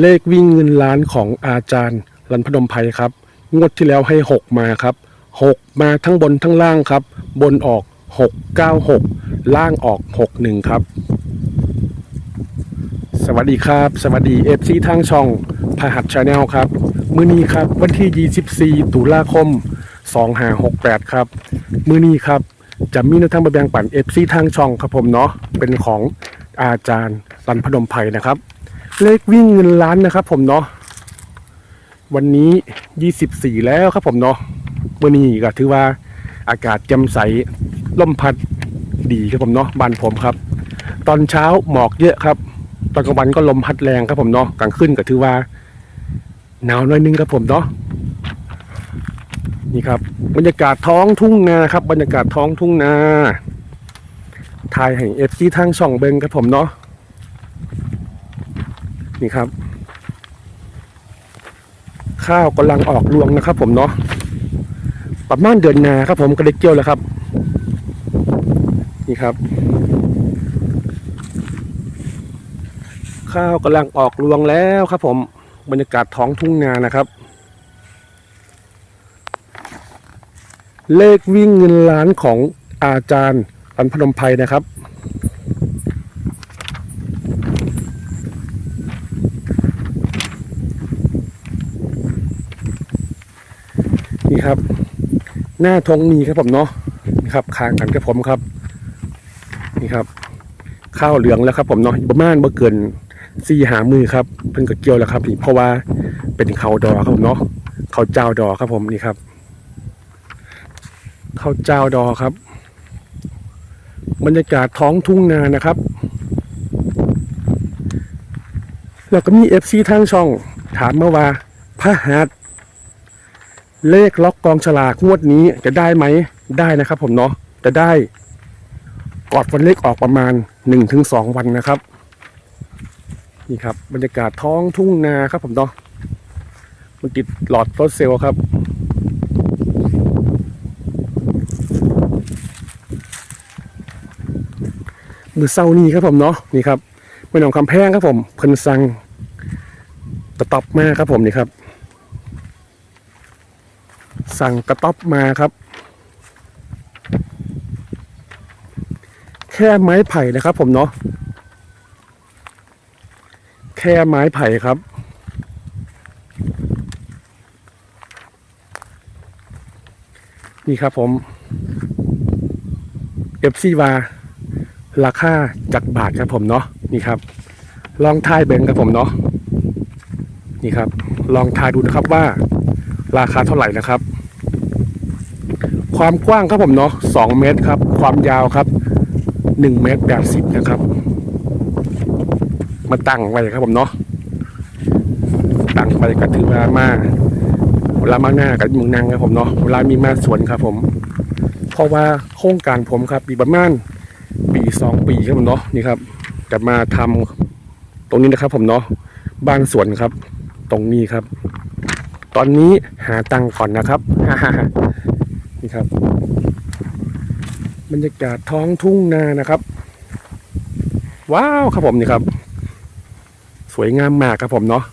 เลขวิ่งเงินล้านของอาจารย์รันพนมไพรครับ งวดที่แล้วให้ 6 มาครับ 6 มาทั้งบนทั้งล่างครับ บนออก 696 ล่างออก 61 ครับ สวัสดีครับ สวัสดีเอฟซีทางช่องพหัสชาแนลครับ มื้อนี้ครับวันที่ 24 ตุลาคม 2568 ครับ มื้อนี้ครับจะมีแนวทางมาแบ่งปันเอฟซีทางช่องครับผมเนาะเป็นของอาจารย์รันพนมไพรนะครับ เลขวิ่งเงินล้านนะครับ ผมเนาะวันนี้24แล้วครับผมเนาะมื่อนี้ก็ถือว่าอากาศแจ่มใสลมพัดดีครับผมเนาะบ้านผมครับ ตอนเช้าหมอกเยอะครับ ตอนกลางวันก็ลมพัดแรงครับผมเนาะกลางคืนก็ถือว่าหนาวน่อยนึงครับผมเนาะนี่ครับบรรยากาศท้องทุ่งนาครับ บรรยากาศท้องทุ่งนาถ่ายให้เอฟซีทางช่องเบงครับผมเนาะ นี่ครับ ข้าวกำลังออกรวงนะครับ ผมเนาะประมาณเดือนนาครับ ผมก็ได้เกี่ยวแล้วครับ นี่ครับ ข้าวกำลังออกรวงแล้วครับ ผมบรรยากาศท้องทุ่งนานะครับ เลขวิ่งเงินล้านของอาจารย์รันพนมไพรนะครับ ครับ หน้าธงมีครับผมเนาะนี่ครับคางกันกับผมครับ นี่ครับ ข้าวเหลืองแล้วครับ ผมเนาะประมาณเมื่อเกินสี่หามือครับเพิ่งกระเกี่ยวแล้วครับนี่เพราะว่าเป็นข้าวดอครับผมเนาะข้าวเจ้าดอครับผมนี่ครับข้าวเจ้าดอครับ บรรยากาศท้องทุ่งนานะครับแล้วก็มีเอฟซีทางช่อง ถามมาว่าพระหัส เลขล็อกกองฉลากงวดนี้จะได้ไหมได้นะครับผมเนาะจะได้กอดวันเลขออกประมาณ1นถึงสวันนะครับ นี่ครับ บรรยากาศท้องทุ่งนาครับผมเนาะมันติดหลอดรถเซลล์ครับ มือเศร้านี่ครับผมเนาะนี่ครับแม่นองคำแพงครับผมเพิ่นสังตะตอบมาครับผมนี่ครับ สั่งกระต๊อบมาครับ แค่ไม้ไผ่นะครับ ผมเนาะแค่ไม้ไผ่ครับ นี่ครับผมเอฟซีวาราคาจากบาทครับผมเนาะนี่ครับ ลองทายเบงครับผมเนาะนี่ครับ ลองทายดูนะครับว่าราคาเท่าไหร่นะครับ ความกว้างครับผมเนาะสองเมตรครับ ความยาวครับหนึ่งเมตรแปดสิบนะครับ มาตั้งไว้ครับผมเนาะตั้งไว้ก็ถือว่ามาเวลามาหน้ากับมึงนางครับผมเนาะเวลามีมาสวนครับผม เพราะว่าโครงการผมครับปีประมาณปีสองปีครับผมเนาะนี่ครับ จะมาทำตรงนี้นะครับ ผมเนาะบ้านสวนครับ ตรงนี้ครับ ตอนนี้หาตังค์ก่อนนะครับ นี่ครับ บรรยากาศท้องทุ่งนานะครับ ว้าวครับผมนี่ครับ สวยงามมากครับผมเนาะ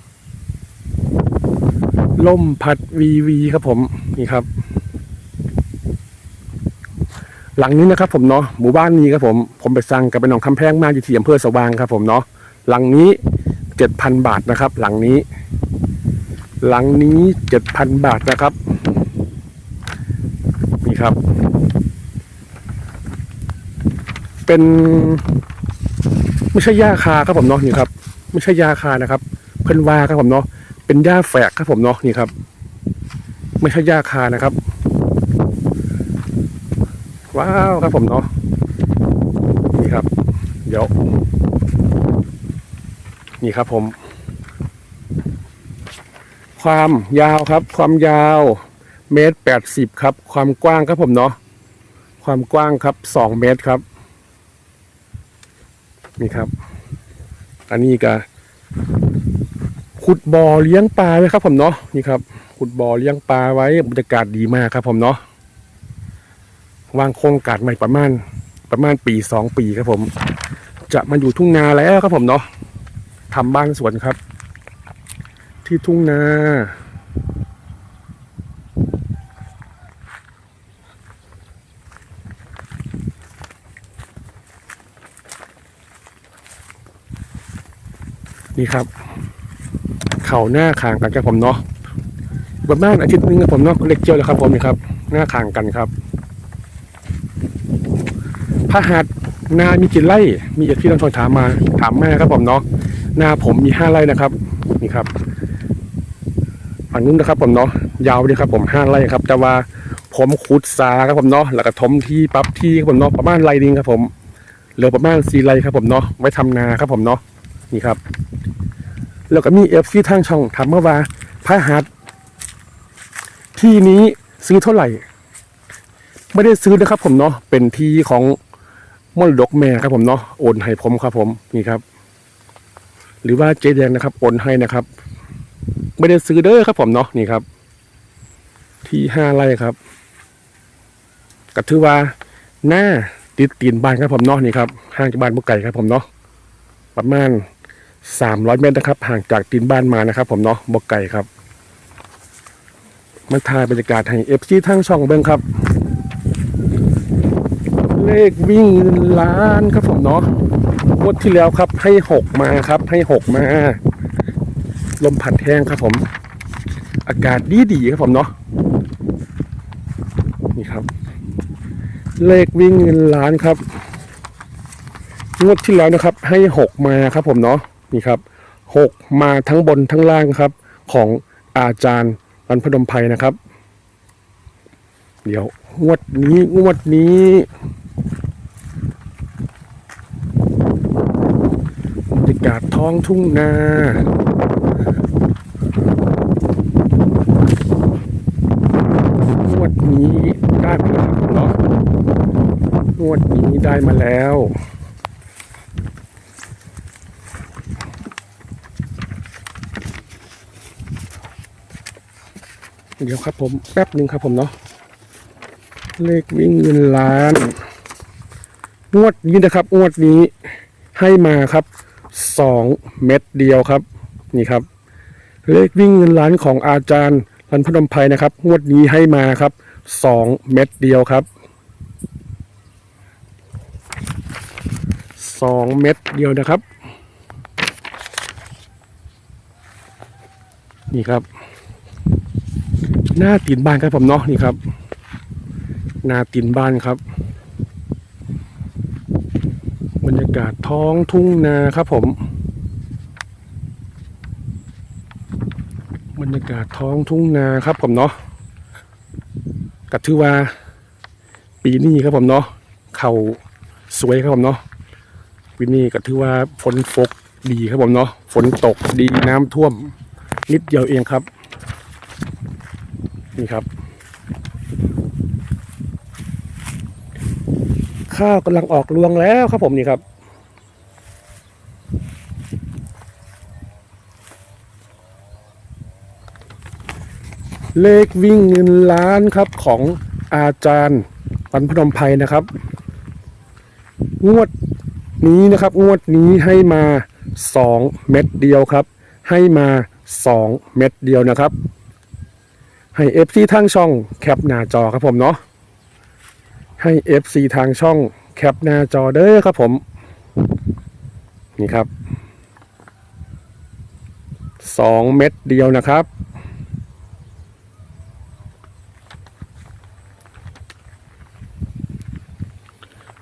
ล่มพัดวีวีครับผมนี่ครับ หลังนี้นะครับ ผมเนาะหมู่บ้านนี้ครับผม ผมไปสั่งกับเป็นหนองคำแพงมาอยู่ที่อำเภอสว่างครับ ผมเนาะหลังนี้เจ็ดพันบาทนะครับ หลังนี้ หลังนี้เจ็ดพันบาทนะครับ ครับ เป็น ไม่ใช่หญ้าคาครับผมเนาะนี่ครับ ไม่ใช่หญ้าคานะครับ เพิ่นว่าครับผมเนาะเป็นหญ้าแฝกครับผมเนาะนี่ครับ ไม่ใช่หญ้าคานะครับ ว้าวครับผมเนาะนี่ครับ เดี๋ยว นี่ครับผม ความยาวครับ ความยาว เมตรแปดสิบครับ ความกว้างครับผมเนาะความกว้างครับสองเมตรครับ นี่ครับ อันนี้ก็ขุดบ่อเลี้ยงปลาไว้ครับ ผมเนาะนี่ครับ ขุดบ่อเลี้ยงปลาไว้บรรยากาศดีมากครับ ผมเนาะวางโครงการใหม่ประมาณประมาณปีสองปีครับผม จะมาอยู่ทุ่งนาแล้วครับผมเนาะทำบ้านสวนครับ ที่ทุ่งนา นี่ครับ เข่าหน้าขางกันครับผมเนาะประมาณอาทิตย์นึงครับผมเนาะเล็กเจียวแล้วครับผมนี่ครับ หน้าขางกันครับพระหัตนามีกี่ไร่มีเอกที่ต้องถามมาถามแม่ครับผมเนาะนาผมมีห้าไร่นะครับนี่ครับฝั่งนู้นนะครับผมเนาะยาวเลยครับผมห้าไร่ครับ แต่ว่าผมขุดสาครับผมเนาะแล้วก็ถมที่ปรับที่ครับผมเนาะประมาณไร่นึงครับผมเหลือประมาณสี่ไร่ครับผมเนาะไว้ทำนาครับผมเนาะ นี่ครับ แล้วก็มีเอฟซีทางช่องถามมาว่าพระหัตที่นี้ซื้อเท่าไหร่ ไม่ได้ซื้อนะครับ ผมเนาะเป็นที่ของมรดกแม่ครับผมเนาะโอนให้ผมครับ ผมนี่ครับ หรือว่าเจ๊แดงนะครับโอนให้นะครับ ไม่ได้ซื้อเด้อครับผมเนาะนี่ครับ ที่ห้าไร่ครับก็ถือว่าหน้าติดตีนบ้านครับผมเนาะนี่ครับห่างจากบ้านบุกไก่ครับผมเนาะประมาณ สามร้อยเมตรนะครับ ห่างจากตีนบ้านมานะครับผมเนาะบอกไก่ครับมาถ่ายบรรยากาศให้เอฟซีทั้งช่องเบิ้งครับ เลขวิ่งเงินล้านครับผมเนาะงวดที่แล้วครับ ให้หกมาครับ ให้หกมา ลมผัดแห้งครับผม อากาศดีดีครับผมเนาะนี่ครับ เลขวิ่งเงินล้านครับงวดที่แล้วนะครับ ให้หกมาครับผมเนาะ นี่ครับหกมาทั้งบนทั้งล่างครับ ของอาจารย์รันพดมไพรนะครับ เดี๋ยวงวดนี้งวดนี้บรรยากาศท้องทุ่งนาวดนี้ได้มาแล้วเนาะงวดนี้ได้มาแล้ว เดี๋ยวครับผมแป๊บหนึ่งครับผมเนาะเลขวิ่งเงินล้าน งวดนี้นะครับงวดนี้ให้มาครับสองเม็ดเดียวครับ นี่ครับ เลขวิ่งเงินล้านของอาจารย์รันพนมไพรนะครับ งวดนี้ให้มาครับสองเม็ดเดียวครับสองเม็ดเดียวนะครับ นี่ครับ หน้าตีนบ้านครับผมเนาะนี่ครับ หน้าตีนบ้านครับ บรรยากาศท้องทุ่งนาครับผม บรรยากาศท้องทุ่งนาครับผมเนาะก็ถือว่า ปีนี้ครับผมเนาะเขาสวยครับผมเนาะปีนี้ก็ถือว่าฝนฟกดีครับผมเนาะฝนตกดีน้ำท่วมนิดเดียวเองครับ นี่ครับ ข้าวกำลังออกรวงแล้วครับผมนี่ครับ เลขวิ่งเงินล้านครับของอาจารย์ปันพนมไพรนะครับ งวดนี้นะครับ งวดนี้ให้มาสองเม็ดเดียวครับ ให้มาสองเม็ดเดียวนะครับ ให้เอฟซีทางช่องแคปหน้าจอครับผมเนาะให้เอฟซีทางช่องแคปหน้าจอเด้อครับผม นี่ครับสองเม็ดเดียวนะครับ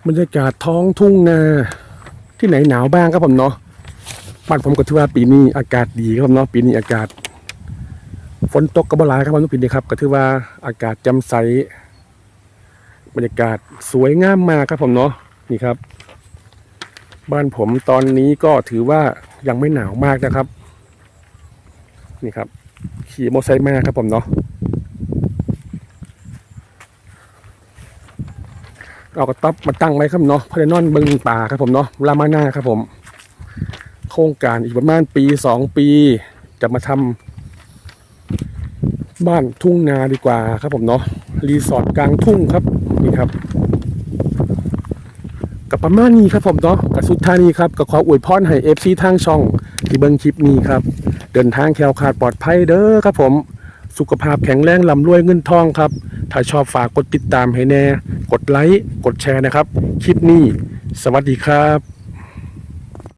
บรรยากาศท้องทุ่งนาที่ไหนหนาวบ้างครับผมเนาะบ้านผมก็ถือว่าปีนี้อากาศดีครับเนาะปีนี้อากาศ ฝนตกกระบหลายครับผมทุกปีนี้ครับก็ถือว่าอากาศแจ่มใสบรรยากาศสวยงามมากครับผมเนาะนี่ครับ บ้านผมตอนนี้ก็ถือว่ายังไม่หนาวมากนะครับ นี่ครับ ขี่มอเตอร์ไซค์มาครับผมเนาะเอากระต๊อบมาตั้งไว้ครับเนาะเพลนอนบิงป่าครับผมเนาะลามาน่าครับผม โครงการอีกประมาณปีสองปี จะมาทำ บ้านทุ่งนาดีกว่าครับผมเนาะรีสอร์ทกลางทุ่งครับนี่ครับกับประมาณนี้ครับผมเนาะกับสุดท้ายนี้ครับกับขออวยพรให้เอฟซีทางช่องที่เบิ้งคลิปนี้ครับ เดินทางแคล้วคลาดปลอดภัยเด้อครับผม สุขภาพแข็งแรงลำรวยเงินทองครับ ถ้าชอบฝากกดติดตามให้แน่ กดไลค์กดแชร์นะครับ คลิปนี้ สวัสดีครับ